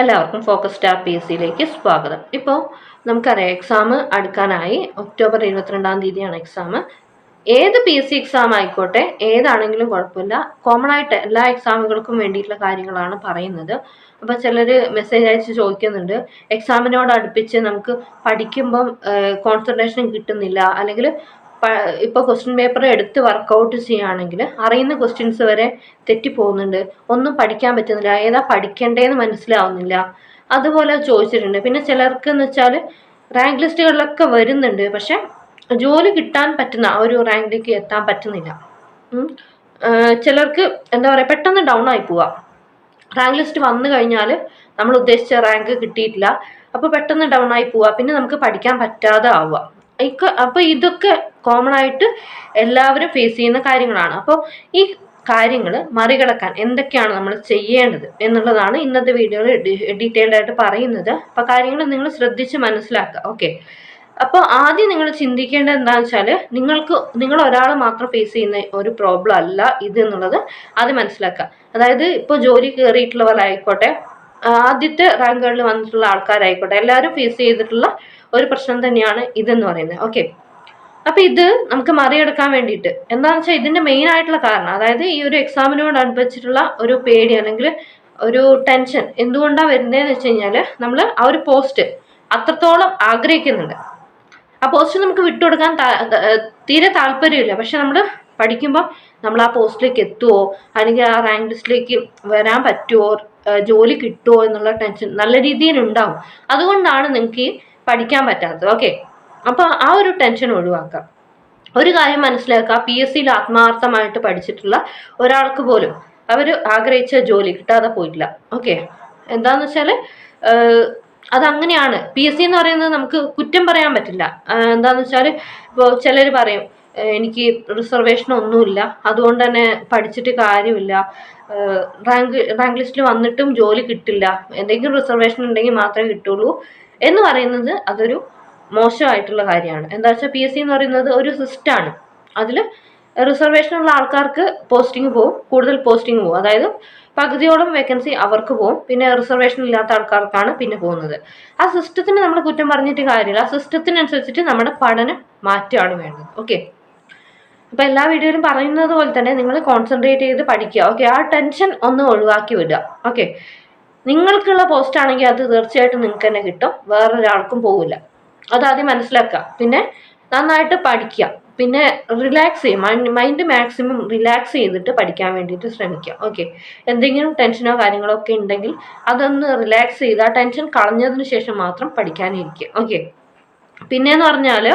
എല്ലാവർക്കും focus star P S സിയിലേക്ക് സ്വാഗതം. ഇപ്പോൾ നമുക്കറിയാം എക്സാം അടുക്കാനായി ഒക്ടോബർ ഇരുപത്തിരണ്ടാം തീയതിയാണ് എക്സാം ഏത് പി എസ് സി എക്സാം ആയിക്കോട്ടെ ഏതാണെങ്കിലും കുഴപ്പമില്ല. കോമൺ ആയിട്ട് എല്ലാ എക്സാമുകൾക്കും വേണ്ടിയിട്ടുള്ള കാര്യങ്ങളാണ് പറയുന്നത്. അപ്പോൾ ചിലർ മെസ്സേജ് അയച്ച് ചോദിക്കുന്നുണ്ട്. എക്സാമിനോട് അടുപ്പിച്ച് നമുക്ക് പഠിക്കുമ്പം കോൺസെൻട്രേഷൻ കിട്ടുന്നില്ല. അല്ലെങ്കിൽ ഇപ്പോൾ ക്വസ്റ്റ്യൻ പേപ്പർ എടുത്ത് വർക്കൗട്ട് ചെയ്യുകയാണെങ്കിൽ അറിയുന്ന ക്വസ്റ്റ്യൻസ് വരെ തെറ്റിപ്പോകുന്നുണ്ട് ഒന്നും പഠിക്കാൻ പറ്റുന്നില്ല. ഏതാ പഠിക്കേണ്ടതെന്ന് മനസ്സിലാവുന്നില്ല. അതുപോലെ ചോദിച്ചിട്ടുണ്ട്. പിന്നെ ചിലർക്ക് എന്ന് വെച്ചാൽ റാങ്ക് ലിസ്റ്റുകളിലൊക്കെ വരുന്നുണ്ട്. പക്ഷെ ജോലി കിട്ടാൻ പറ്റുന്ന ഒരു റാങ്കിലേക്ക് എത്താൻ പറ്റുന്നില്ല. ചിലർക്ക് എന്താ പറയുക പെട്ടെന്ന് ഡൗൺ ആയി പോവാ. റാങ്ക് ലിസ്റ്റ് വന്നു കഴിഞ്ഞാൽ നമ്മൾ ഉദ്ദേശിച്ച റാങ്ക് കിട്ടിയിട്ടില്ല. അപ്പോൾ പെട്ടെന്ന് ഡൗൺ ആയി പോവുക പിന്നെ നമുക്ക് പഠിക്കാൻ പറ്റാതെ ആവുക. അപ്പോൾ ഇതൊക്കെ കോമൺ ആയിട്ട് എല്ലാവരും ഫേസ് ചെയ്യുന്ന കാര്യങ്ങളാണ്. അപ്പോൾ ഈ കാര്യങ്ങൾ മറികടക്കാൻ എന്തൊക്കെയാണ് നമ്മൾ ചെയ്യേണ്ടത് എന്നുള്ളതാണ് ഇന്നത്തെ വീഡിയോയിൽ ഡീറ്റെയിൽഡ് ആയിട്ട് പറയുന്നത്. അപ്പോൾ കാര്യങ്ങൾ നിങ്ങൾ ശ്രദ്ധിച്ച് മനസ്സിലാക്കുക. ഓക്കെ അപ്പോൾ ആദ്യം നിങ്ങൾ ചിന്തിക്കേണ്ടത് എന്താണെന്ന് വെച്ചാൽ നിങ്ങൾക്ക് നിങ്ങൾ ഒരാൾ മാത്രം ഫേസ് ചെയ്യുന്ന ഒരു പ്രോബ്ലം അല്ല ഇത് എന്നുള്ളത് അത് മനസ്സിലാക്കുക. അതായത് ഇപ്പോൾ ജോലി കയറിയിട്ടുള്ളവരായിക്കോട്ടെ ആദ്യത്തെ റാങ്കുകളിൽ വന്നിട്ടുള്ള ആൾക്കാരായിക്കോട്ടെ എല്ലാവരും ഫേസ് ചെയ്തിട്ടുള്ള ഒരു പ്രശ്നം തന്നെയാണ് ഇതെന്ന് പറയുന്നത്. ഓക്കെ അപ്പൊ ഇത് നമുക്ക് മറികടക്കാൻ വേണ്ടിയിട്ട് എന്താണെന്ന് വെച്ചാൽ ഇതിന്റെ മെയിൻ ആയിട്ടുള്ള കാരണം അതായത് ഈ ഒരു എക്സാമിനോട് അനുബന്ധിച്ചിട്ടുള്ള ഒരു പേടി അല്ലെങ്കിൽ ഒരു ടെൻഷൻ എന്തുകൊണ്ടാണ് വരുന്നതെന്ന് വെച്ച് കഴിഞ്ഞാൽ നമ്മൾ ആ ഒരു പോസ്റ്റ് അത്രത്തോളം ആഗ്രഹിക്കുന്നുണ്ട്. ആ പോസ്റ്റ് നമുക്ക് വിട്ടുകൊടുക്കാൻ തീരെ താല്പര്യമില്ല. പക്ഷെ നമ്മൾ പഠിക്കുമ്പോൾ നമ്മൾ ആ പോസ്റ്റിലേക്ക് എത്തുമോ അല്ലെങ്കിൽ ആ റാങ്ക് ലിസ്റ്റിലേക്ക് വരാൻ പറ്റുമോ ജോലി കിട്ടുമോ എന്നുള്ള ടെൻഷൻ നല്ല രീതിയിൽ ഉണ്ടാവും. അതുകൊണ്ടാണ് നിങ്ങൾക്ക് ഈ പഠിക്കാൻ പറ്റാത്തത്. ഓക്കെ അപ്പോൾ ആ ഒരു ടെൻഷൻ ഒഴിവാക്കാം. ഒരു കാര്യം മനസ്സിലാക്കുക. പി എസ് സിയിൽ ആത്മാർത്ഥമായിട്ട് പഠിച്ചിട്ടുള്ള ഒരാൾക്ക് പോലും അവർ ആഗ്രഹിച്ച ജോലി കിട്ടാതെ പോയിട്ടില്ല. ഓക്കെ എന്താന്ന് വെച്ചാൽ അതങ്ങനെയാണ്. പി എസ് സി എന്ന് പറയുന്നത് നമുക്ക് കുറ്റം പറയാൻ പറ്റില്ല. എന്താന്ന് വെച്ചാൽ ഇപ്പോൾ ചിലർ പറയും എനിക്ക് റിസർവേഷൻ ഒന്നുമില്ല. അതുകൊണ്ട് തന്നെ പഠിച്ചിട്ട് കാര്യമില്ല. റാങ്ക് റാങ്ക് ലിസ്റ്റിൽ വന്നിട്ടും ജോലി കിട്ടില്ല. എന്തെങ്കിലും റിസർവേഷൻ ഉണ്ടെങ്കിൽ മാത്രമേ കിട്ടുള്ളൂ. എന്ന് പറയുന്നത് അതൊരു മോശമായിട്ടുള്ള കാര്യമാണ്. എന്താ വെച്ചാൽ പി എസ് സി എന്ന് പറയുന്നത് ഒരു സിസ്റ്റാണ് അതിൽ റിസർവേഷൻ ഉള്ള ആൾക്കാർക്ക് പോസ്റ്റിംഗ് പോകും കൂടുതൽ പോസ്റ്റിംഗ് പോകും അതായത് പകുതിയോളം വേക്കൻസി അവർക്ക് പോകും പിന്നെ റിസർവേഷൻ ഇല്ലാത്ത ആൾക്കാർക്കാണ് പിന്നെ പോകുന്നത്. ആ സിസ്റ്റത്തിന് നമ്മൾ കുറ്റം പറഞ്ഞിട്ട് കാര്യമില്ല. ആ സിസ്റ്റത്തിനനുസരിച്ചിട്ട് നമ്മുടെ പഠനം മാറ്റുകയാണ് വേണ്ടത്. ഓക്കെ അപ്പൊ എല്ലാ വീഡിയോയിലും പറയുന്നത് പോലെ തന്നെ നിങ്ങൾ കോൺസെൻട്രേറ്റ് ചെയ്ത് പഠിക്കുക. ഓക്കെ ആ ടെൻഷൻ ഒന്ന് ഒഴിവാക്കി വിടുക. ഓക്കെ നിങ്ങൾക്കുള്ള പോസ്റ്റ് ആണെങ്കിൽ അത് തീർച്ചയായിട്ടും നിങ്ങൾക്ക് തന്നെ കിട്ടും. വേറൊരാൾക്കും പോകില്ല അതാദ്യം മനസ്സിലാക്കുക. പിന്നെ നന്നായിട്ട് പഠിക്കുക. പിന്നെ റിലാക്സ് ചെയ്യും. മൈൻഡ് മാക്സിമം റിലാക്സ് ചെയ്തിട്ട് പഠിക്കാൻ വേണ്ടിയിട്ട് ശ്രമിക്കുക. ഓക്കെ എന്തെങ്കിലും ടെൻഷനോ കാര്യങ്ങളോ ഒക്കെ ഉണ്ടെങ്കിൽ അതൊന്ന് റിലാക്സ് ചെയ്ത് ആ ടെൻഷൻ കളഞ്ഞതിന് ശേഷം മാത്രം പഠിക്കാനിരിക്കുക. ഓക്കെ പിന്നെയെന്ന് പറഞ്ഞാൽ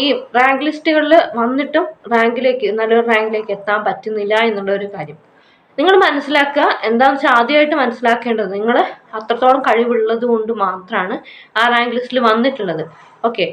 ഈ റാങ്ക് ലിസ്റ്റുകളിൽ വന്നിട്ടും റാങ്കിലേക്ക് നല്ലൊരു റാങ്കിലേക്ക് എത്താൻ പറ്റുന്നില്ല എന്നുള്ള ഒരു കാര്യം. നിങ്ങൾ മനസ്സിലാക്കുക എന്താണെന്ന് വെച്ചാൽ ആദ്യമായിട്ട് മനസ്സിലാക്കേണ്ടത് നിങ്ങൾ അത്രത്തോളം കഴിവുള്ളത് കൊണ്ട് മാത്രമാണ് ആ റാങ്ക് ലിസ്റ്റിൽ വന്നിട്ടുള്ളത്. ഓക്കെ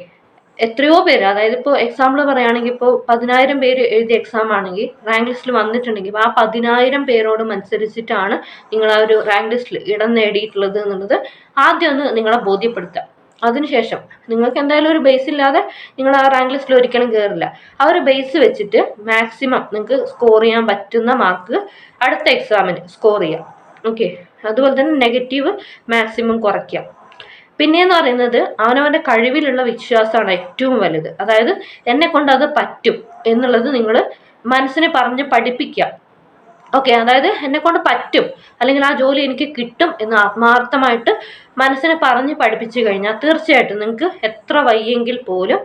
എത്രയോ പേര് അതായത് ഇപ്പോൾ എക്സാമ്പിൾ പറയുകയാണെങ്കിൽ ഇപ്പോൾ പതിനായിരം പേര് എഴുതിയ എക്സാം ആണെങ്കിൽ റാങ്ക് ലിസ്റ്റിൽ വന്നിട്ടുണ്ടെങ്കിൽ ആ പതിനായിരം പേരോട് മത്സരിച്ചിട്ടാണ് നിങ്ങൾ ആ ഒരു റാങ്ക് ലിസ്റ്റിൽ ഇടം നേടിയിട്ടുള്ളത് എന്നുള്ളത് ആദ്യം ഒന്ന് നിങ്ങളെ ബോധ്യപ്പെടുത്തുക. അതിനുശേഷം നിങ്ങൾക്ക് എന്തായാലും ഒരു ബേസ് ഇല്ലാതെ നിങ്ങൾ ആ റാങ്ക് ലിസ്റ്റിൽ ഒരിക്കലും കയറില്ല ആ ഒരു ബേസ് വെച്ചിട്ട് മാക്സിമം നിങ്ങൾക്ക് സ്കോർ ചെയ്യാൻ പറ്റുന്ന മാർക്ക് അടുത്ത എക്സാമിന് സ്കോർ ചെയ്യാം. ഓക്കെ അതുപോലെ തന്നെ നെഗറ്റീവ് മാക്സിമം പിന്നെ പിന്നെയെന്ന് പറയുന്നത് അവനവന്റെ കഴിവിലുള്ള വിശ്വാസമാണ് ഏറ്റവും വലുത്. അതായത് എന്നെ കൊണ്ട് അത് പറ്റും എന്നുള്ളത് നിങ്ങൾ മനസ്സിനെ പറഞ്ഞ് പഠിപ്പിക്കുക ഓക്കെ അതായത് എന്നെ കൊണ്ട് പറ്റും. അല്ലെങ്കിൽ ആ ജോലി എനിക്ക് കിട്ടും എന്ന് ആത്മാർത്ഥമായിട്ട് മനസ്സിനെ പറഞ്ഞ് പഠിപ്പിച്ചു കഴിഞ്ഞാൽ തീർച്ചയായിട്ടും നിങ്ങൾക്ക് എത്ര വയ്യെങ്കിൽ പോലും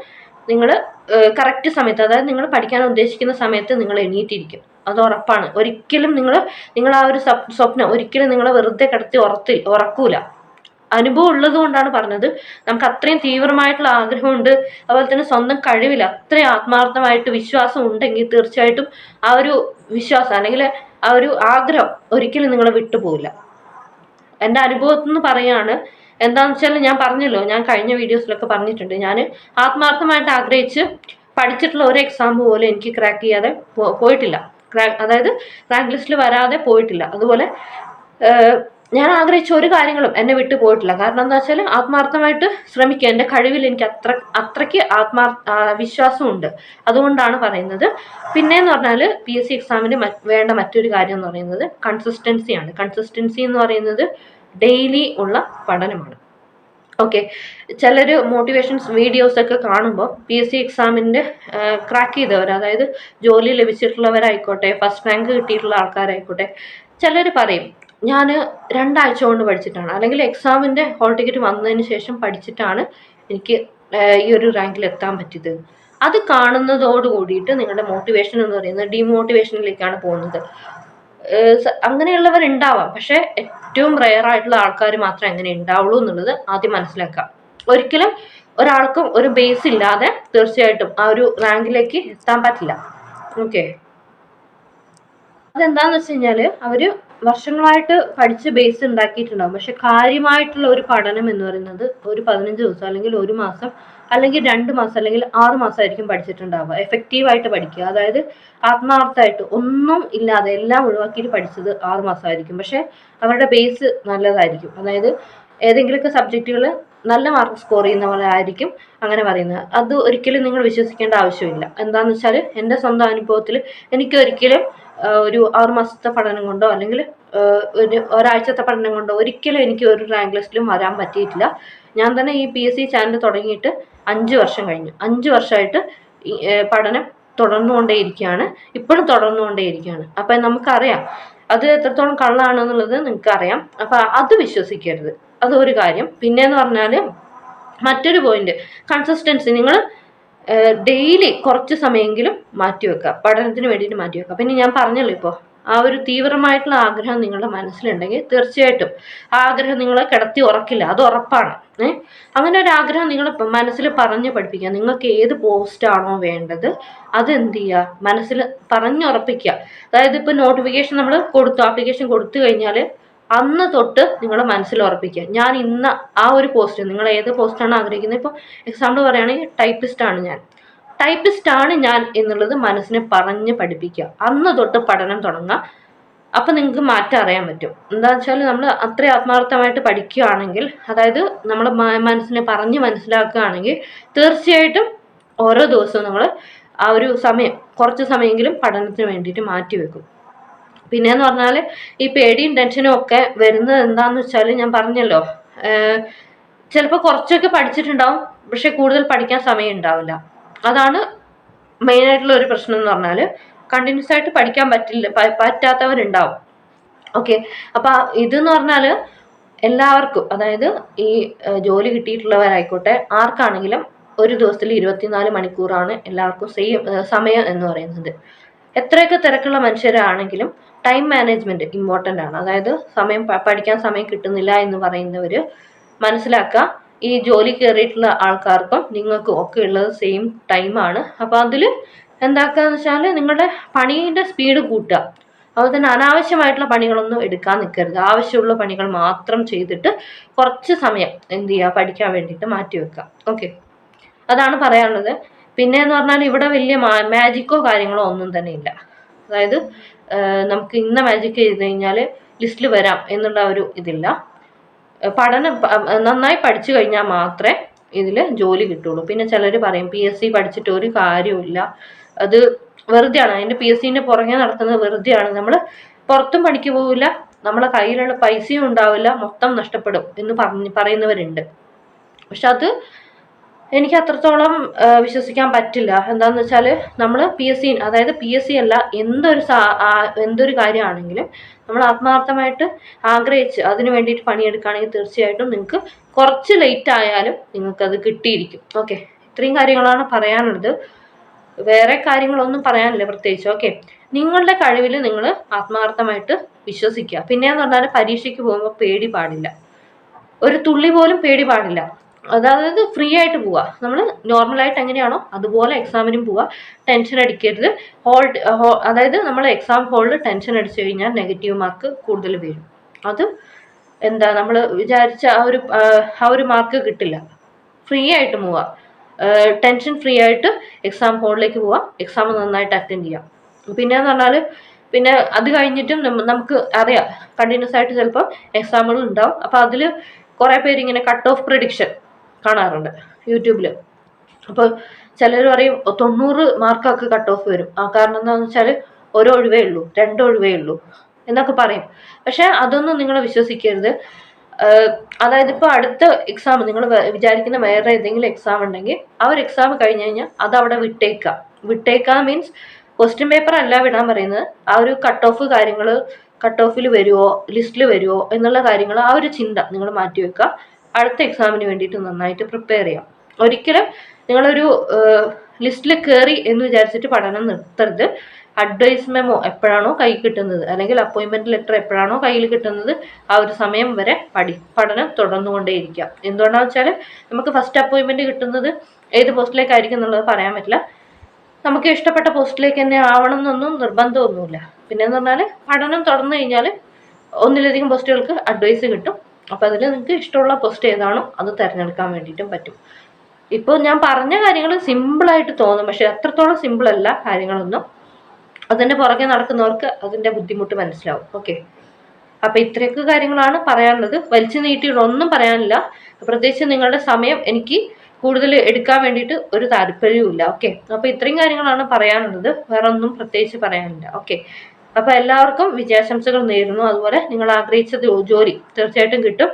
നിങ്ങൾ കറക്റ്റ് സമയത്ത് അതായത് നിങ്ങൾ പഠിക്കാൻ ഉദ്ദേശിക്കുന്ന സമയത്ത് നിങ്ങൾ എണീറ്റിരിക്കും. അത് ഉറപ്പാണ്. ഒരിക്കലും നിങ്ങൾ നിങ്ങൾ ആ ഒരു സ്വപ്നം ഒരിക്കലും നിങ്ങളെ വെറുതെ കിടത്തി ഉറത്തി ഉറക്കൂല. അനുഭവം ഉള്ളത് കൊണ്ടാണ് പറഞ്ഞത്. നമുക്ക് അത്രയും തീവ്രമായിട്ടുള്ള ആഗ്രഹമുണ്ട്. അതുപോലെ തന്നെ സ്വന്തം കഴിവില്ല അത്രയും ആത്മാർത്ഥമായിട്ട് വിശ്വാസം ഉണ്ടെങ്കിൽ തീർച്ചയായിട്ടും ആ ഒരു വിശ്വാസം അല്ലെങ്കിൽ ആ ഒരു ആഗ്രഹം ഒരിക്കലും നിങ്ങളെ വിട്ടുപോകില്ല എന്റെ അനുഭവത്തിൽ നിന്ന് പറയാണ് എന്താണെന്ന് വെച്ചാൽ ഞാൻ പറഞ്ഞല്ലോ ഞാൻ കഴിഞ്ഞ വീഡിയോസിലൊക്കെ പറഞ്ഞിട്ടുണ്ട്. ഞാൻ ആത്മാർത്ഥമായിട്ട് ആഗ്രഹിച്ച് പഠിച്ചിട്ടുള്ള ഒരു എക്സാം പോലും എനിക്ക് ക്രാക്ക് ചെയ്യാതെ പോയിട്ടില്ല. അതായത് റാങ്ക് ലിസ്റ്റിൽ വരാതെ പോയിട്ടില്ല. അതുപോലെ ഞാൻ ആഗ്രഹിച്ച ഒരു കാര്യങ്ങളും എന്നെ വിട്ടു പോയിട്ടില്ല. കാരണം എന്താ വെച്ചാൽ ആത്മാർത്ഥമായിട്ട് ശ്രമിക്കുക. എന്റെ കഴിവിൽ എനിക്ക് അത്ര അത്രയ്ക്ക് ആത്മാർ വിശ്വാസമുണ്ട്. അതുകൊണ്ടാണ് പറയുന്നത്. പിന്നെ എന്ന് പറഞ്ഞാൽ പി എസ് സി എക്സാമിന് വേണ്ട മറ്റൊരു കാര്യം എന്ന് പറയുന്നത് കൺസിസ്റ്റൻസിയാണ് കൺസിസ്റ്റൻസി എന്ന് പറയുന്നത് ഡെയിലി ഉള്ള പഠനമാണ്. ഓക്കെ ചിലർ മോട്ടിവേഷൻസ് വീഡിയോസ് ഒക്കെ കാണുമ്പോൾ പി എസ് സി എക്സാമിന്റെ ക്രാക്ക് ചെയ്തവർ അതായത് ജോലി ലഭിച്ചിട്ടുള്ളവരായിക്കോട്ടെ ഫസ്റ്റ് റാങ്ക് കിട്ടിയിട്ടുള്ള ആൾക്കാരായിക്കോട്ടെ ചിലർ പറയും ഞാൻ രണ്ടാഴ്ച കൊണ്ട് പഠിച്ചിട്ടാണ്. അല്ലെങ്കിൽ എക്സാമിന്റെ ഹോൾ ടിക്കറ്റ് വന്നതിന് ശേഷം പഠിച്ചിട്ടാണ് എനിക്ക് ഈ ഒരു റാങ്കിൽ എത്താൻ പറ്റിയത്. അത് കാണുന്നതോട് കൂടിയിട്ട് നിങ്ങളുടെ മോട്ടിവേഷൻ എന്ന് പറയുന്നത് ഡീമോട്ടിവേഷനിലേക്കാണ് പോകുന്നത്. അങ്ങനെയുള്ളവർ ഉണ്ടാവാം. പക്ഷെ ഏറ്റവും റെയർ ആയിട്ടുള്ള ആൾക്കാർ മാത്രം അങ്ങനെ ഉണ്ടാവുള്ളൂ എന്നുള്ളത് ആദ്യം മനസ്സിലാക്കാം ഒരിക്കലും ഒരാൾക്കും ഒരു ബേസ് ഇല്ലാതെ തീർച്ചയായിട്ടും ആ ഒരു റാങ്കിലേക്ക് എത്താൻ പറ്റില്ല. ഓക്കെ അതെന്താന്ന് വെച്ച് കഴിഞ്ഞാൽ അവർ വർഷങ്ങളായിട്ട് പഠിച്ച് ബേസ് ഉണ്ടാക്കിയിട്ടുണ്ടാവും. പക്ഷെ കാര്യമായിട്ടുള്ള ഒരു പഠനം എന്ന് പറയുന്നത് ഒരു പതിനഞ്ച് ദിവസം അല്ലെങ്കിൽ ഒരു മാസം അല്ലെങ്കിൽ രണ്ട് മാസം അല്ലെങ്കിൽ ആറ് മാസമായിരിക്കും പഠിച്ചിട്ടുണ്ടാവുക. എഫക്റ്റീവായിട്ട് പഠിക്കുക. അതായത് ആത്മാർത്ഥമായിട്ട് ഒന്നും ഇല്ലാതെ എല്ലാം ഒഴിവാക്കിയിട്ട് പഠിച്ചത് ആറ് മാസമായിരിക്കും. പക്ഷെ അവരുടെ ബേസ് നല്ലതായിരിക്കും. അതായത് ഏതെങ്കിലുമൊക്കെ സബ്ജക്റ്റുകൾ നല്ല മാർക്ക് സ്കോർ ചെയ്യുന്നവരായിരിക്കും അങ്ങനെ പറയുന്നത്. അത് ഒരിക്കലും നിങ്ങൾ വിശ്വസിക്കേണ്ട ആവശ്യമില്ല. എന്താണെന്ന് വെച്ചാൽ എന്റെ സ്വന്തം അനുഭവത്തിൽ എനിക്ക് ഒരിക്കലും ഒരു ആറ് മാസത്തെ പഠനം കൊണ്ടോ അല്ലെങ്കിൽ ഒരു ഒരാഴ്ചത്തെ പഠനം കൊണ്ടോ ഒരിക്കലും എനിക്ക് ഒരു റാങ്ക് ലിസ്റ്റിലും വരാൻ പറ്റിയിട്ടില്ല. ഞാൻ തന്നെ ഈ പി എസ് സി ചാനൽ തുടങ്ങിയിട്ട് അഞ്ച് വർഷം കഴിഞ്ഞു. അഞ്ച് വർഷമായിട്ട് പഠനം തുടർന്നുകൊണ്ടേയിരിക്കുകയാണ് ഇപ്പോഴും തുടർന്നുകൊണ്ടേയിരിക്കുകയാണ് അപ്പം നമുക്കറിയാം അത് എത്രത്തോളം കള്ളാണെന്നുള്ളത് നിങ്ങൾക്ക് അറിയാം അപ്പം അത് വിശ്വസിക്കരുത്. അതൊരു കാര്യം. പിന്നെ എന്ന് പറഞ്ഞാൽ മറ്റൊരു പോയിന്റ് കൺസിസ്റ്റൻസി നിങ്ങൾ ഡെയിലി കുറച്ച് സമയമെങ്കിലും മാറ്റിവെക്കുക പഠനത്തിന് വേണ്ടിയിട്ട് മാറ്റിവെക്കുക പിന്നെ ഞാൻ പറഞ്ഞല്ലോ ഇപ്പോൾ ആ ഒരു തീവ്രമായിട്ടുള്ള ആഗ്രഹം നിങ്ങളുടെ മനസ്സിലുണ്ടെങ്കിൽ തീർച്ചയായിട്ടും ആ ആഗ്രഹം നിങ്ങളെ കിടത്തി ഉറക്കില്ല. അത് ഉറപ്പാണ്. ഏഹ് അങ്ങനെ ഒരു ആഗ്രഹം നിങ്ങൾ മനസ്സിൽ പറഞ്ഞ് പഠിപ്പിക്കുക. നിങ്ങൾക്ക് ഏത് പോസ്റ്റാണോ വേണ്ടത് അത് എന്ത് ചെയ്യുക? മനസ്സിൽ പറഞ്ഞുറപ്പിക്കുക. അതായത് ഇപ്പോൾ നോട്ടിഫിക്കേഷൻ നമ്മൾ കൊടുത്തു. ആപ്ലിക്കേഷൻ കൊടുത്തു കഴിഞ്ഞാൽ അന്ന് തൊട്ട് നിങ്ങൾ മനസ്സിൽ ഉറപ്പിക്കുക. ഞാൻ ഇന്ന് ആ ഒരു പോസ്റ്റ് നിങ്ങൾ ഏത് പോസ്റ്റാണ് ആഗ്രഹിക്കുന്നത്? ഇപ്പോൾ എക്സാമ്പിൾ പറയുകയാണെങ്കിൽ ടൈപ്പിസ്റ്റ് ആണ് ഞാൻ. ടൈപ്പിസ്റ്റ് ആണ് ഞാൻ എന്നുള്ളത് മനസ്സിനെ പറഞ്ഞ് പഠിപ്പിക്കുക. അന്ന് തൊട്ട് പഠനം തുടങ്ങുക. അപ്പം നിങ്ങൾക്ക് മാറ്റം അറിയാൻ പറ്റും. എന്താ വെച്ചാൽ നമ്മൾ അത്ര ആത്മാർത്ഥമായിട്ട് പഠിക്കുകയാണെങ്കിൽ അതായത് നമ്മൾ മനസ്സിനെ പറഞ്ഞ് മനസ്സിലാക്കുകയാണെങ്കിൽ തീർച്ചയായിട്ടും ഓരോ ദിവസവും നമ്മൾ ആ ഒരു സമയം കുറച്ച് സമയമെങ്കിലും പഠനത്തിന് വേണ്ടിയിട്ട് മാറ്റി വെക്കും. പിന്നെയെന്ന് പറഞ്ഞാൽ ഈ പേടിയും ടെൻഷനും ഒക്കെ വരുന്നത് എന്താണെന്ന് വെച്ചാൽ ഞാൻ പറഞ്ഞല്ലോ ചിലപ്പോൾ കുറച്ചൊക്കെ പഠിച്ചിട്ടുണ്ടാവും പക്ഷെ കൂടുതൽ പഠിക്കാൻ സമയം ഉണ്ടാവില്ല. അതാണ് മെയിനായിട്ടുള്ള ഒരു പ്രശ്നം എന്ന് പറഞ്ഞാൽ കണ്ടിന്യൂസ് ആയിട്ട് പഠിക്കാൻ പറ്റില്ല പറ്റാത്തവരുണ്ടാവും. ഓക്കെ അപ്പം ഇതെന്ന് പറഞ്ഞാൽ എല്ലാവർക്കും അതായത് ഈ ജോലി കിട്ടിയിട്ടുള്ളവരായിക്കോട്ടെ ആർക്കാണെങ്കിലും ഒരു ദിവസത്തിൽ ഇരുപത്തിനാല് മണിക്കൂറാണ് എല്ലാവർക്കും സെയിം സമയം എന്ന് പറയുന്നത്. എത്രയൊക്കെ തിരക്കുള്ള മനുഷ്യരാണെങ്കിലും ടൈം മാനേജ്മെന്റ് ഇമ്പോർട്ടന്റ് ആണ്. അതായത് സമയം പഠിക്കാൻ സമയം കിട്ടുന്നില്ല എന്ന് പറയുന്നവർ മനസ്സിലാക്കുക. ഈ ജോലി കയറിയിട്ടുള്ള ആൾക്കാർക്കും നിങ്ങൾക്കും ഒക്കെ ഉള്ളത് സെയിം ടൈമാണ് അപ്പോൾ അതിൽ എന്താക്കാന്ന് വെച്ചാൽ നിങ്ങളുടെ പണിയുടെ സ്പീഡ് കൂട്ടുക. അതുപോലെ തന്നെ അനാവശ്യമായിട്ടുള്ള പണികളൊന്നും എടുക്കാൻ നിൽക്കരുത് ആവശ്യമുള്ള പണികൾ മാത്രം ചെയ്തിട്ട് കുറച്ച് സമയം എന്ത് ചെയ്യുക? പഠിക്കാൻ വേണ്ടിയിട്ട് മാറ്റി വെക്കുക. ഓക്കെ അതാണ് പറയാനുള്ളത്. പിന്നെ എന്ന് പറഞ്ഞാൽ ഇവിടെ വലിയ മാജിക്കോ കാര്യങ്ങളോ ഒന്നും തന്നെ ഇല്ല. അതായത് നമുക്ക് ഇന്ന മാജിക് ചെയ്ത് കഴിഞ്ഞാൽ ലിസ്റ്റിൽ വരാം എന്നുള്ള ഒരു ഇതില്ല. പഠനം നന്നായി പഠിച്ചു കഴിഞ്ഞാൽ മാത്രമേ ഇതിൽ ജോലി കിട്ടുള്ളൂ. പിന്നെ ചിലർ പറയും പി എസ് സി പഠിച്ചിട്ട് ഒരു കാര്യമില്ല അത് വെറുതെയാണ്. അതിന്റെ പി എസ് സിന്റെ പുറകെ നടത്തുന്നത് വെറുതെയാണ്. നമ്മൾ പുറത്തും പണിക്ക് പോകില്ല നമ്മളെ കയ്യിലുള്ള പൈസയും ഉണ്ടാവില്ല. മൊത്തം നഷ്ടപ്പെടും എന്ന് പറഞ്ഞ് പറയുന്നവരുണ്ട്. പക്ഷെ അത് എനിക്ക് അത്രത്തോളം വിശ്വസിക്കാൻ പറ്റില്ല. എന്താണെന്ന് വെച്ചാൽ നമ്മൾ പി എസ് സി അതായത് പി എസ് സി അല്ല എന്തൊരു എന്തൊരു കാര്യമാണെങ്കിലും നമ്മൾ ആത്മാർത്ഥമായിട്ട് ആഗ്രഹിച്ച് അതിന് വേണ്ടിയിട്ട് പണിയെടുക്കുകയാണെങ്കിൽ തീർച്ചയായിട്ടും നിങ്ങൾക്ക് കുറച്ച് ലേറ്റ് ആയാലും നിങ്ങൾക്കത് കിട്ടിയിരിക്കും. ഓക്കെ ഇത്രയും കാര്യങ്ങളാണ് പറയാനുള്ളത്. വേറെ കാര്യങ്ങളൊന്നും പറയാനില്ല പ്രത്യേകിച്ച്. ഓക്കെ നിങ്ങളുടെ കഴിവിൽ നിങ്ങൾ ആത്മാർത്ഥമായിട്ട് വിശ്വസിക്കുക. പിന്നെയെന്ന് പറഞ്ഞാൽ പരീക്ഷയ്ക്ക് പോകുമ്പോൾ പേടി പാടില്ല. ഒരു തുള്ളി പോലും പേടി പാടില്ല. അതായത് ഫ്രീ ആയിട്ട് പോവുക നമ്മൾ നോർമലായിട്ട് എങ്ങനെയാണോ അതുപോലെ എക്സാമിനും പോവുക ടെൻഷൻ അടിക്കരുത്. ഹോൾ അതായത് നമ്മൾ എക്സാം ഹോളിൽ ടെൻഷൻ അടിച്ചു കഴിഞ്ഞാൽ നെഗറ്റീവ് മാർക്ക് കൂടുതൽ വരും. അത് എന്താ നമ്മൾ വിചാരിച്ച ആ ഒരു ആ ഒരു മാർക്ക് കിട്ടില്ല. ഫ്രീ ആയിട്ട് പോവുക ടെൻഷൻ ഫ്രീ ആയിട്ട് എക്സാം ഹോളിലേക്ക് പോവുക എക്സാം നന്നായിട്ട് അറ്റൻഡ് ചെയ്യാം. പിന്നെന്ന് പറഞ്ഞാൽ പിന്നെ അത് കഴിഞ്ഞിട്ടും നമുക്ക് അറിയാം. കണ്ടിന്യൂസ് ആയിട്ട് ചിലപ്പോൾ എക്സാമുകൾ ഉണ്ടാവും. അപ്പോൾ അതിൽ കുറേ പേര് ഇങ്ങനെ കട്ട് ഓഫ് പ്രഡിക്ഷൻ കാണാറുണ്ട് യൂട്യൂബിൽ അപ്പോൾ ചിലർ പറയും തൊണ്ണൂറ് മാർക്കൊക്കെ കട്ട് ഓഫ് വരും. ആ കാരണം എന്താണെന്ന് വെച്ചാൽ ഒരു ഒഴിവേ ഉള്ളൂ രണ്ട് ഒഴിവേ ഉള്ളൂ എന്നൊക്കെ പറയും. പക്ഷെ അതൊന്നും നിങ്ങൾ വിശ്വസിക്കരുത്. അതായത് ഇപ്പോൾ അടുത്ത എക്സാം നിങ്ങൾ വിചാരിക്കുന്ന വേറെ ഏതെങ്കിലും എക്സാം ഉണ്ടെങ്കിൽ ആ ഒരു എക്സാം കഴിഞ്ഞ് കഴിഞ്ഞാൽ അത് അവിടെ വിട്ടേക്കുക വിട്ടേക്കുക മീൻസ് ക്വസ്റ്റ്യൻ പേപ്പർ അല്ല വിടാൻ പറയുന്നത്. ആ ഒരു കട്ട് ഓഫ് കാര്യങ്ങൾ കട്ട് ഓഫിൽ വരുമോ ലിസ്റ്റിൽ വരുമോ എന്നുള്ള കാര്യങ്ങൾ ആ ഒരു ചിന്ത നിങ്ങൾ മാറ്റി വെക്കുക അടുത്ത എക്സാമിന് വേണ്ടിയിട്ട് നന്നായിട്ട് പ്രിപ്പയർ ചെയ്യാം. ഒരിക്കലും നിങ്ങളൊരു ലിസ്റ്റിൽ കയറി എന്ന് വിചാരിച്ചിട്ട് പഠനം നിർത്തരുത്. അഡ്വൈസ് മെമോ എപ്പോഴാണോ കൈ കിട്ടുന്നത് അല്ലെങ്കിൽ അപ്പോയിൻമെന്റ് ലെറ്റർ എപ്പോഴാണോ കയ്യിൽ കിട്ടുന്നത് ആ ഒരു സമയം വരെ പഠി പഠനം തുടർന്നുകൊണ്ടേയിരിക്കാം. എന്തുകൊണ്ടാണെന്ന് വെച്ചാൽ നമുക്ക് ഫസ്റ്റ് അപ്പോയിൻമെന്റ് കിട്ടുന്നത് ഏത് പോസ്റ്റിലേക്കായിരിക്കും എന്നുള്ളത് പറയാൻ പറ്റില്ല. നമുക്ക് ഇഷ്ടപ്പെട്ട പോസ്റ്റിലേക്ക് തന്നെ ആവണം എന്നൊന്നും നിർബന്ധമൊന്നുമില്ല. പിന്നെ എന്ന് പറഞ്ഞാൽ പഠനം തുടർന്നു കഴിഞ്ഞാൽ ഒന്നിലധികം പോസ്റ്റുകൾക്ക് അഡ്വൈസ് കിട്ടും. അപ്പോൾ അതിൽ നിങ്ങൾക്ക് ഇഷ്ടമുള്ള പോസ്റ്റ് ഏതാണോ അത് തിരഞ്ഞെടുക്കാൻ വേണ്ടിയിട്ടും പറ്റും. ഇപ്പോൾ ഞാൻ പറഞ്ഞ കാര്യങ്ങൾ സിമ്പിളായിട്ട് തോന്നും പക്ഷെ അത്രത്തോളം സിമ്പിളല്ല കാര്യങ്ങളൊന്നും. അതിന്റെ പുറകെ നടക്കുന്നവർക്ക് അതിന്റെ ബുദ്ധിമുട്ട് മനസ്സിലാവും. ഓക്കെ അപ്പോൾ ഇത്രയൊക്കെ കാര്യങ്ങളാണ് പറയാനുള്ളത്. വലിച്ചു നീട്ടിയിട്ടൊന്നും പറയാനില്ല. പ്രത്യേകിച്ച് നിങ്ങളുടെ സമയം എനിക്ക് കൂടുതൽ എടുക്കാൻ വേണ്ടിയിട്ട് ഒരു താല്പര്യവും ഇല്ല ഓക്കെ അപ്പോൾ ഇത്രയും കാര്യങ്ങളാണ് പറയാനുള്ളത്. വേറെ ഒന്നും പ്രത്യേകിച്ച് പറയാനില്ല. ഓക്കെ അപ്പോൾ എല്ലാവർക്കും വിജയാശംസകൾ നേരുന്നു. അതുപോലെ നിങ്ങൾ ആഗ്രഹിച്ച ജോലി തീർച്ചയായിട്ടും കിട്ടും.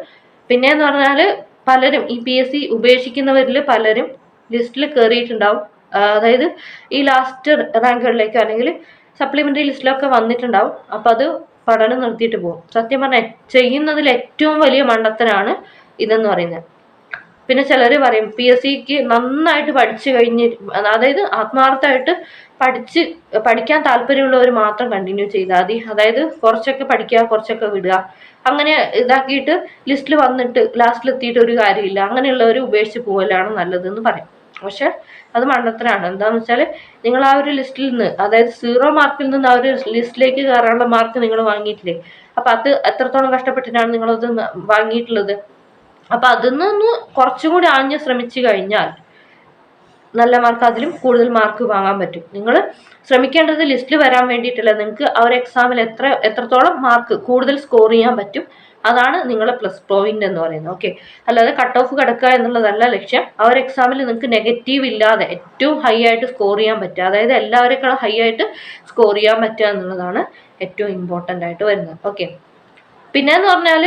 പിന്നെ എന്ന് പറഞ്ഞാൽ പലരും ഈ പി എസ് സി ഉപേക്ഷിക്കുന്നവരിൽ പലരും ലിസ്റ്റിൽ കയറിയിട്ടുണ്ടാവും അതായത് ഈ ലാസ്റ്റ് റാങ്കുകളിലേക്ക് അല്ലെങ്കിൽ സപ്ലിമെന്ററി ലിസ്റ്റിലൊക്കെ വന്നിട്ടുണ്ടാവും. അപ്പം അത് പഠനം നിർത്തിയിട്ട് പോകും. സത്യം പറഞ്ഞാൽ ചെയ്യുന്നതിൽ ഏറ്റവും വലിയ മണ്ടത്തരാണ് ഇതെന്ന് പറയുന്നത്. പിന്നെ ചിലർ പറയും പി എസ് സിക്ക് നന്നായിട്ട് പഠിച്ചു കഴിഞ്ഞ് അതായത് ആത്മാർത്ഥമായിട്ട് പഠിച്ച് പഠിക്കാൻ താല്പര്യമുള്ളവർ മാത്രം കണ്ടിന്യൂ ചെയ്താൽ മതി. അതായത് കുറച്ചൊക്കെ പഠിക്കുക കുറച്ചൊക്കെ വിടുക. അങ്ങനെ ഇതാക്കിയിട്ട് ലിസ്റ്റിൽ വന്നിട്ട് ലാസ്റ്റിൽ എത്തിയിട്ട് ഒരു കാര്യമില്ല. അങ്ങനെയുള്ളവർ ഉപേക്ഷിച്ച് പോകലാണ് നല്ലതെന്ന് പറയും. പക്ഷെ അത് മണ്ടത്തരാണ്. എന്താണെന്ന് വെച്ചാൽ നിങ്ങൾ ആ ഒരു ലിസ്റ്റിൽ നിന്ന് അതായത് സീറോ മാർക്കിൽ നിന്ന് ആ ഒരു ലിസ്റ്റിലേക്ക് കയറാനുള്ള മാർക്ക് നിങ്ങൾ വാങ്ങിയിട്ടില്ലേ? അപ്പം അത് എത്രത്തോളം കഷ്ടപ്പെട്ടിട്ടാണ് നിങ്ങളത് വാങ്ങിയിട്ടുള്ളത്? അപ്പം അതിൽ നിന്ന് കുറച്ചും കൂടി ആഞ്ഞ് ശ്രമിച്ചു കഴിഞ്ഞാൽ നല്ല മാർക്ക് അതിലും കൂടുതൽ മാർക്ക് വാങ്ങാൻ പറ്റും. നിങ്ങൾ ശ്രമിക്കേണ്ടത് ലിസ്റ്റിൽ വരാൻ വേണ്ടിയിട്ടല്ല. നിങ്ങൾക്ക് ആ ഒരു എക്സാമിൽ എത്ര എത്രത്തോളം മാർക്ക് കൂടുതൽ സ്കോർ ചെയ്യാൻ പറ്റും അതാണ് നിങ്ങളെ പ്ലസ് പോയിന്റ് എന്ന് പറയുന്നത്. ഓക്കെ അല്ലാതെ കട്ട് ഓഫ് കിടക്കുക എന്നുള്ളതല്ല ലക്ഷ്യം. ആ ഒരു എക്സാമിൽ നിങ്ങൾക്ക് നെഗറ്റീവ് ഇല്ലാതെ ഏറ്റവും ഹൈ ആയിട്ട് സ്കോർ ചെയ്യാൻ പറ്റുക. അതായത് എല്ലാവരെക്കാളും ഹൈ ആയിട്ട് സ്കോർ ചെയ്യാൻ പറ്റുക എന്നുള്ളതാണ് ഏറ്റവും ഇമ്പോർട്ടന്റ് ആയിട്ട് വരുന്നത്. ഓക്കെ പിന്നെ എന്ന് പറഞ്ഞാൽ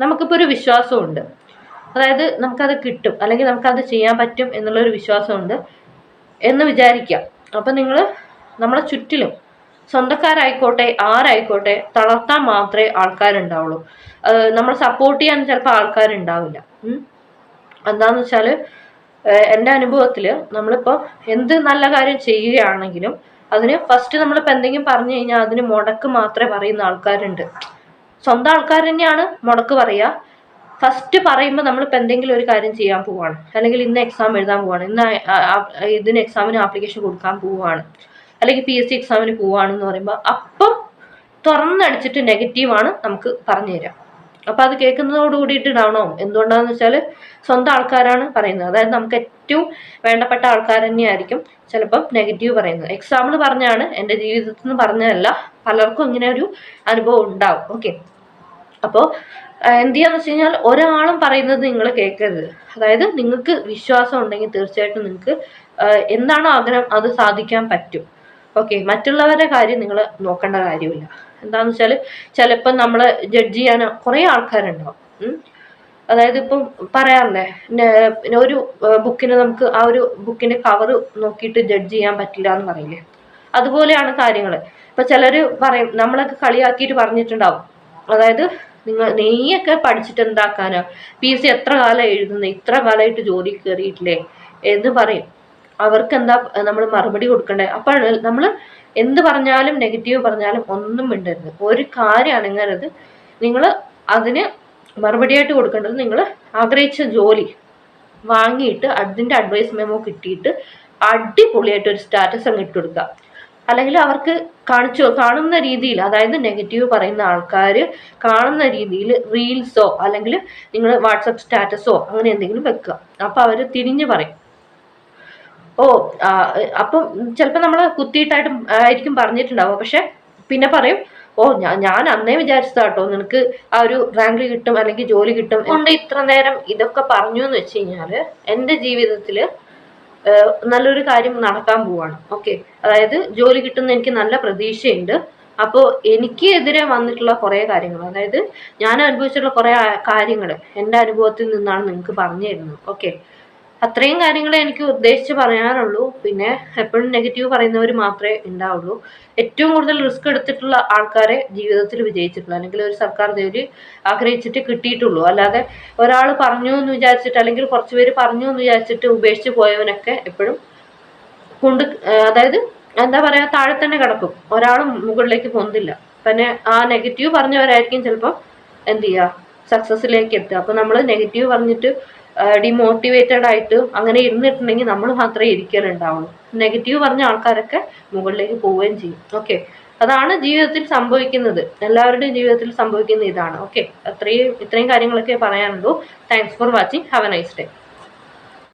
നമുക്കിപ്പോൾ ഒരു വിശ്വാസമുണ്ട് അതായത് നമുക്കത് കിട്ടും അല്ലെങ്കിൽ നമുക്കത് ചെയ്യാൻ പറ്റും എന്നുള്ളൊരു വിശ്വാസമുണ്ട് എന്ന് വിചാരിക്കാം. അപ്പം നിങ്ങൾ നമ്മളെ ചുറ്റിലും സ്വന്തക്കാരായിക്കോട്ടെ ആരായിക്കോട്ടെ തളർത്താൻ മാത്രമേ ആൾക്കാരുണ്ടാവുള്ളൂ. നമ്മൾ സപ്പോർട്ട് ചെയ്യാൻ ചിലപ്പോൾ ആൾക്കാരുണ്ടാവില്ല. എന്താണെന്ന് വെച്ചാൽ എന്റെ അനുഭവത്തിൽ നമ്മളിപ്പോൾ എന്ത് നല്ല കാര്യം ചെയ്യുകയാണെങ്കിലും അതിന് ഫസ്റ്റ് നമ്മളിപ്പോൾ എന്തെങ്കിലും പറഞ്ഞു കഴിഞ്ഞാൽ അതിന് മുടക്ക് മാത്രമേ പറയുന്ന ആൾക്കാരുണ്ട്. സ്വന്തം ആൾക്കാർ തന്നെയാണ് മുടക്ക് പറയുക. ഫസ്റ്റ് പറയുമ്പോൾ നമ്മളിപ്പോൾ എന്തെങ്കിലും ഒരു കാര്യം ചെയ്യാൻ പോവാണ്. അല്ലെങ്കിൽ ഇന്ന് എക്സാം എഴുതാൻ പോവാണ്. ഇന്ന് ഇതിന് എക്സാമിന് ആപ്ലിക്കേഷൻ കൊടുക്കാൻ പോവാണ്. അല്ലെങ്കിൽ പി എസ് സി എക്സാമിന് പറയുമ്പോൾ അപ്പം തുറന്നടിച്ചിട്ട് നെഗറ്റീവാണ് നമുക്ക് പറഞ്ഞു തരാം. അപ്പം അത് കേൾക്കുന്നതോട് കൂടിയിട്ട് ഡൗൺ ആവും. എന്തുകൊണ്ടാണെന്ന് വെച്ചാൽ സ്വന്തം ആൾക്കാരാണ് പറയുന്നത്. അതായത് നമുക്ക് ഏറ്റവും വേണ്ടപ്പെട്ട ആൾക്കാർ തന്നെയായിരിക്കും ചിലപ്പം നെഗറ്റീവ് പറയുന്നത്. എക്സാമ്പിൾ പറഞ്ഞാണ് എന്റെ ജീവിതത്തിൽ നിന്ന് പറഞ്ഞതല്ല. പലർക്കും ഇങ്ങനെ ഒരു അനുഭവം ഉണ്ടാവും. ഓക്കെ അപ്പോൾ എന്ത് ചെയ്യാന്ന് വെച്ച് കഴിഞ്ഞാൽ ഒരാളും പറയുന്നത് നിങ്ങൾ കേൾക്കരുത്. അതായത് നിങ്ങൾക്ക് വിശ്വാസം ഉണ്ടെങ്കിൽ തീർച്ചയായിട്ടും നിങ്ങൾക്ക് എന്താണോ ആഗ്രഹം അത് സാധിക്കാൻ പറ്റും. ഓക്കെ മറ്റുള്ളവരുടെ കാര്യം നിങ്ങൾ നോക്കേണ്ട കാര്യമില്ല. എന്താണെന്ന് വെച്ചാൽ ചിലപ്പോൾ നമ്മൾ ജഡ്ജ് ചെയ്യാൻ കുറേ ആൾക്കാരുണ്ടാവും. അതായത് ഇപ്പം പറയാറില്ലേ ഒരു ബുക്കിന് നമുക്ക് ആ ഒരു ബുക്കിന്റെ കവർ നോക്കിയിട്ട് ജഡ്ജ് ചെയ്യാൻ പറ്റില്ല എന്ന് പറയില്ലേ? അതുപോലെയാണ് കാര്യങ്ങൾ ഇപ്പൊ ചിലര് പറയും നമ്മളൊക്കെ കളിയാക്കിയിട്ട് പറഞ്ഞിട്ടുണ്ടാവും. അതായത് നിങ്ങൾ നീയൊക്കെ പഠിച്ചിട്ട് എന്താക്കാനാ പി എസ് സി എത്ര കാലം എഴുതുന്നു? ഇത്ര കാലമായിട്ട് ജോലി കയറിയിട്ടില്ലേ എന്ന് പറയും. അവർക്ക് എന്താ നമ്മൾ മറുപടി കൊടുക്കണ്ടേ? അപ്പോൾ നമ്മൾ എന്ത് പറഞ്ഞാലും നെഗറ്റീവ് പറഞ്ഞാലും ഒന്നും മിണ്ടരുത്. ഒരു കാര്യം അത് നിങ്ങൾ അതിന് മറുപടിയായിട്ട് കൊടുക്കേണ്ടത് നിങ്ങൾ ആഗ്രഹിച്ച ജോലി വാങ്ങിയിട്ട് അതിന്റെ അഡ്വൈസ് മെമോ കിട്ടിയിട്ട് അടിപൊളിയായിട്ട് ഒരു സ്റ്റാറ്റസ് അങ്ങ് ഇട്ട് കൊടുക്കുക. അല്ലെങ്കിൽ അവർക്ക് കാണിച്ചു കാണുന്ന രീതിയിൽ അതായത് നെഗറ്റീവ് പറയുന്ന ആൾക്കാർ കാണുന്ന രീതിയിൽ റീൽസോ അല്ലെങ്കിൽ നിങ്ങൾ വാട്സപ്പ് സ്റ്റാറ്റസോ അങ്ങനെ എന്തെങ്കിലും വെക്കുക. അപ്പോൾ അവർ തിരിഞ്ഞ് പറയും. ഓ അപ്പം ചിലപ്പോൾ നമ്മൾ കുത്തിയിട്ടായിട്ടും ആയിരിക്കും പറഞ്ഞിട്ടുണ്ടാവുക. പക്ഷെ പിന്നെ പറയും ഓ ഞാൻ ഞാൻ അന്നേ വിചാരിച്ചതാ കേട്ടോ നിനക്ക് ആ ഒരു റാങ്ക് കിട്ടും അല്ലെങ്കിൽ ജോലി കിട്ടും കൊണ്ട് ഇത്ര നേരം ഇതൊക്കെ പറഞ്ഞു എന്ന് വെച്ച് കഴിഞ്ഞാൽ എന്റെ ജീവിതത്തിൽ നല്ലൊരു കാര്യം നടക്കാൻ പോവാണ്. ഓക്കെ. അതായത് ജോലി കിട്ടുന്ന എനിക്ക് നല്ല പ്രതീക്ഷയുണ്ട്. അപ്പോൾ എനിക്ക് എതിരെ വന്നിട്ടുള്ള കുറേ കാര്യങ്ങൾ അതായത് ഞാൻ അനുഭവിച്ചിട്ടുള്ള കുറേ കാര്യങ്ങൾ എന്റെ അനുഭവത്തിൽ നിന്നാണ് നിങ്ങൾക്ക് പറഞ്ഞു തരുന്നത്. ഓക്കെ. അത്രയും കാര്യങ്ങളെ എനിക്ക് ഉദ്ദേശിച്ച് പറയാനുള്ളൂ. പിന്നെ എപ്പോഴും നെഗറ്റീവ് പറയുന്നവർ മാത്രമേ ഉണ്ടാവുള്ളൂ. ഏറ്റവും കൂടുതൽ റിസ്ക് എടുത്തിട്ടുള്ള ആൾക്കാരെ ജീവിതത്തിൽ വിജയിച്ചിട്ടുള്ളൂ. അല്ലെങ്കിൽ ഒരു സർക്കാർ ജോലി ആഗ്രഹിച്ചിട്ട് കിട്ടിയിട്ടുള്ളൂ. അല്ലാതെ ഒരാൾ പറഞ്ഞു എന്ന് വിചാരിച്ചിട്ട് അല്ലെങ്കിൽ കുറച്ച് പേര് പറഞ്ഞു എന്ന് വിചാരിച്ചിട്ട് ഉപേക്ഷിച്ച് പോയവനൊക്കെ എപ്പോഴും കൊണ്ട് അതായത് എന്താ പറയാ താഴെ തന്നെ കിടക്കും. ഒരാളും മുകളിലേക്ക് പൊന്തില്ല പിന്നെ ആ നെഗറ്റീവ് പറഞ്ഞവരായിരിക്കും ചിലപ്പോൾ എന്ത് ചെയ്യുക? സക്സസ്സിലേക്ക് എത്തുക. അപ്പോൾ നമ്മൾ നെഗറ്റീവ് പറഞ്ഞിട്ട് ഡിമോട്ടിവേറ്റഡ് ആയിട്ട് അങ്ങനെ ഇരുന്നിട്ടുണ്ടെങ്കിൽ നമ്മൾ മാത്രമേ ഇരിക്കലുണ്ടാവുള്ളൂ. നെഗറ്റീവ് പറഞ്ഞ ആൾക്കാരൊക്കെ മുകളിലേക്ക് പോവുകയും ചെയ്യും. ഓക്കെ അതാണ് ജീവിതത്തിൽ സംഭവിക്കുന്നത്. എല്ലാവരുടെയും ജീവിതത്തിൽ സംഭവിക്കുന്ന ഇതാണ്. ഓക്കെ അത്രയും ഇത്രയും കാര്യങ്ങളൊക്കെ പറയാനുള്ളൂ. Thanks for watching have a nice day